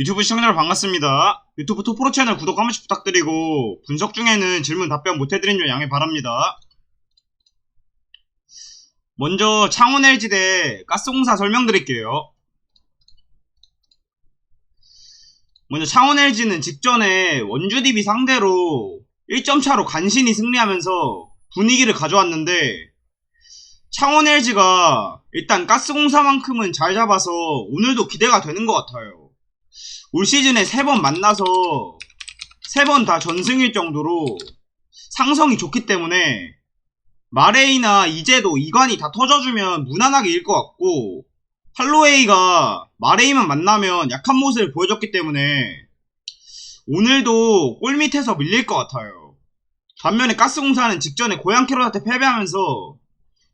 유튜브 시청자 여러분 반갑습니다. 유튜브 토프로 채널 구독 한 번씩 부탁드리고 분석 중에는 질문 답변 못해드린 점 양해 바랍니다. 먼저 창원 LG대 가스공사 설명드릴게요. 먼저 창원 LG는 직전에 원주 DB 상대로 1점 차로 간신히 승리하면서 분위기를 가져왔는데 창원 LG가 일단 가스공사만큼은 잘 잡아서 오늘도 기대가 되는 것 같아요. 올 시즌에 세 번 만나서 세 번 다 전승일 정도로 상성이 좋기 때문에 마레이나 이제도 이관이 다 터져주면 무난하게 일 것 같고 할로웨이가 마레이만 만나면 약한 모습을 보여줬기 때문에 오늘도 골 밑에서 밀릴 것 같아요. 반면에 가스공사는 직전에 고양 캐롯한테 패배하면서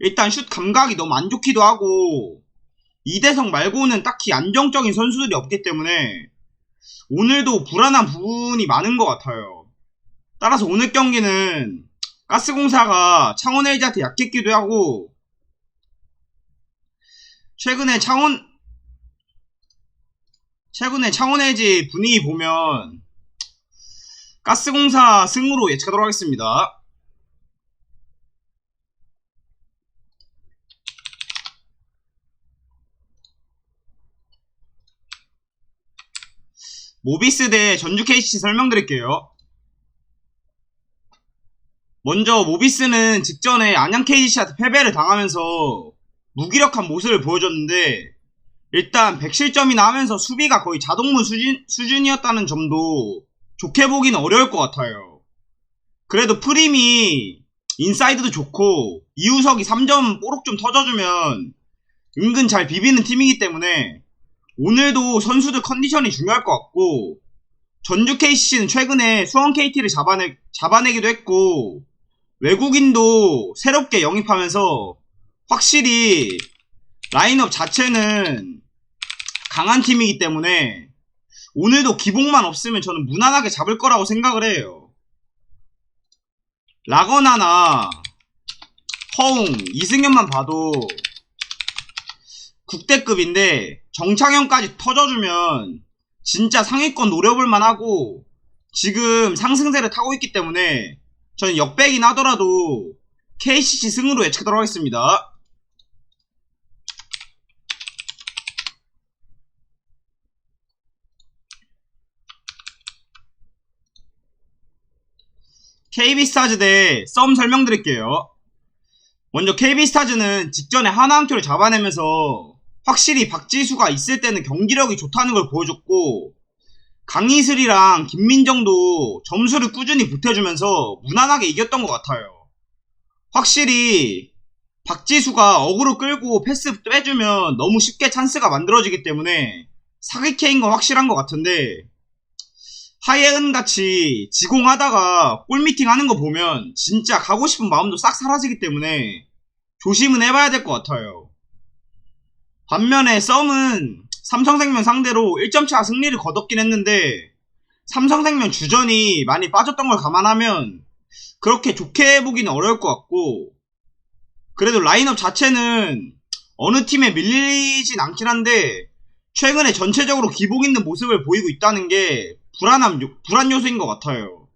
일단 슛 감각이 너무 안 좋기도 하고 이대성 말고는 딱히 안정적인 선수들이 없기 때문에 오늘도 불안한 부분이 많은 것 같아요. 따라서 오늘 경기는 가스공사가 창원 LG한테 약했기도 하고 최근에 창원 최근에 창원 LG 분위기 보면 가스공사 승으로 예측하도록 하겠습니다. 모비스 대 전주 KC 설명드릴게요. 먼저 모비스는 직전에 안양 KC한테 패배를 당하면서 무기력한 모습을 보여줬는데 일단 107점이나 하면서 수비가 거의 자동문 수준, 수준이었다는 점도 좋게 보기는 어려울 것 같아요. 그래도 프림이 인사이드도 좋고 이우석이 3점 뽀록 좀 터져주면 은근 잘 비비는 팀이기 때문에 오늘도 선수들 컨디션이 중요할 것 같고 전주 KC는 최근에 수원 KT를 잡아내, 잡아내기도 했고 외국인도 새롭게 영입하면서 확실히 라인업 자체는 강한 팀이기 때문에 오늘도 기복만 없으면 저는 무난하게 잡을 거라고 생각을 해요. 라거나나 허웅, 이승현만 봐도 국대급인데 정창현까지 터져주면 진짜 상위권 노려볼 만 하고 지금 상승세를 타고 있기 때문에 저는 역백이긴 하더라도 KCC 승으로 예측하도록 하겠습니다. KB스타즈 대썸 설명드릴게요. 먼저 KB스타즈는 직전에 하나 한 큐를 잡아내면서 확실히 박지수가 있을 때는 경기력이 좋다는 걸 보여줬고 강희슬이랑 김민정도 점수를 꾸준히 보태주면서 무난하게 이겼던 것 같아요. 확실히 박지수가 어그로 끌고 패스 빼주면 너무 쉽게 찬스가 만들어지기 때문에 사기캐인 건 확실한 것 같은데 하예은 같이 지공하다가 골미팅 하는 거 보면 진짜 가고 싶은 마음도 싹 사라지기 때문에 조심은 해봐야 될 것 같아요. 반면에 썸은 삼성생명 상대로 1점차 승리를 거뒀긴 했는데 삼성생명 주전이 많이 빠졌던 걸 감안하면 그렇게 좋게 보기는 어려울 것 같고 그래도 라인업 자체는 어느 팀에 밀리진 않긴 한데 최근에 전체적으로 기복 있는 모습을 보이고 있다는 게 불안함, 불안 요소인 것 같아요.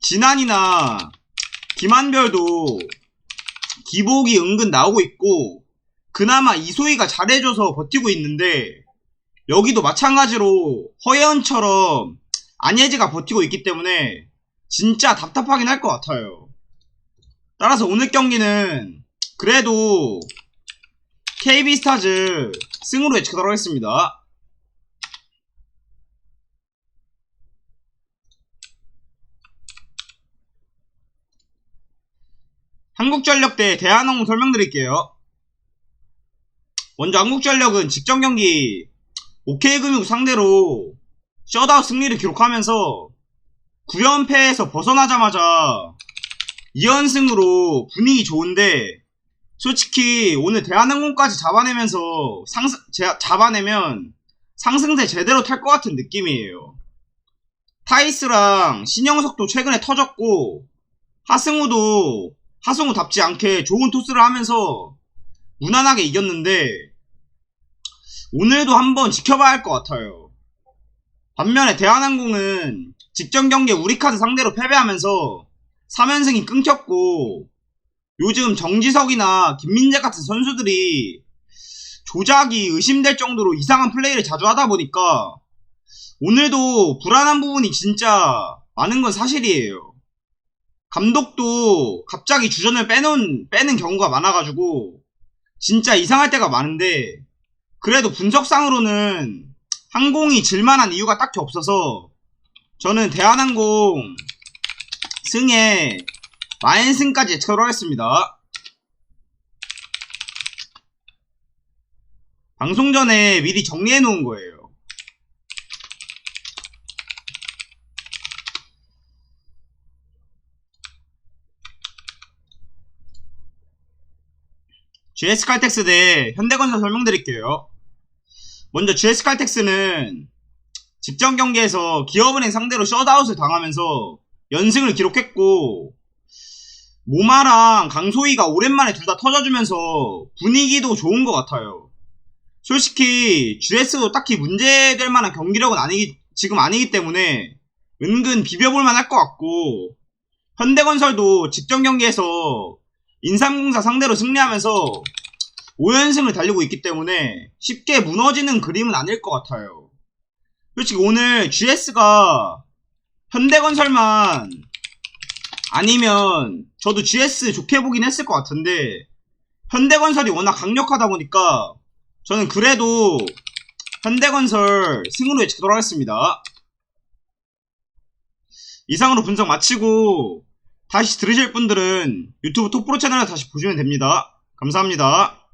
진한이나 김한별도 기복이 은근 나오고 있고 그나마 이소희가 잘해줘서 버티고 있는데 여기도 마찬가지로 허예은처럼 안예지가 버티고 있기 때문에 진짜 답답하긴 할 것 같아요. 따라서 오늘 경기는 그래도 KB스타즈 승으로 예측하도록 하겠습니다. 한국전력 대 대한항공 설명드릴게요. 먼저 한국전력은 직전 경기 OK금융 상대로 셧아웃 승리를 기록하면서 9연패에서 벗어나자마자 2연승으로 분위기 좋은데 솔직히 오늘 대한항공까지 잡아내면서 상승, 잡아내면 상승세 제대로 탈 것 같은 느낌이에요. 타이스랑 신영석도 최근에 터졌고 하승우도 하승우답지 않게 좋은 토스를 하면서 무난하게 이겼는데 오늘도 한번 지켜봐야 할 것 같아요. 반면에 대한항공은 직전 경기에 우리카드 상대로 패배하면서 3연승이 끊겼고 요즘 정지석이나 김민재 같은 선수들이 조작이 의심될 정도로 이상한 플레이를 자주 하다 보니까 오늘도 불안한 부분이 진짜 많은 건 사실이에요. 감독도 갑자기 주전을 빼놓은, 빼는 경우가 많아가지고 진짜 이상할 때가 많은데 그래도 분석상으로는 항공이 질만한 이유가 딱히 없어서 저는 대한항공 승에 만승까지 예측을 하겠습니다. 방송 전에 미리 정리해 놓은 거예요. GS 칼텍스 대 현대건설 설명드릴게요. 먼저 GS 칼텍스는 직전 경기에서 기업은행 상대로 셧아웃을 당하면서 연승을 기록했고 모마랑 강소희가 오랜만에 둘 다 터져주면서 분위기도 좋은 것 같아요. 솔직히 GS도 딱히 문제될 만한 경기력은 아니기 지금 아니기 때문에 은근 비벼볼 만 할 것 같고 현대건설도 직전 경기에서 인삼공사 상대로 승리하면서 5연승을 달리고 있기 때문에 쉽게 무너지는 그림은 아닐 것 같아요. 솔직히 오늘 GS가 현대건설만 아니면 저도 GS 좋게 보긴 했을 것 같은데 현대건설이 워낙 강력하다 보니까 저는 그래도 현대건설 승으로 예측하도록 하겠습니다. 이상으로 분석 마치고 다시 들으실 분들은 유튜브 톱프로 채널에 다시 보시면 됩니다. 감사합니다.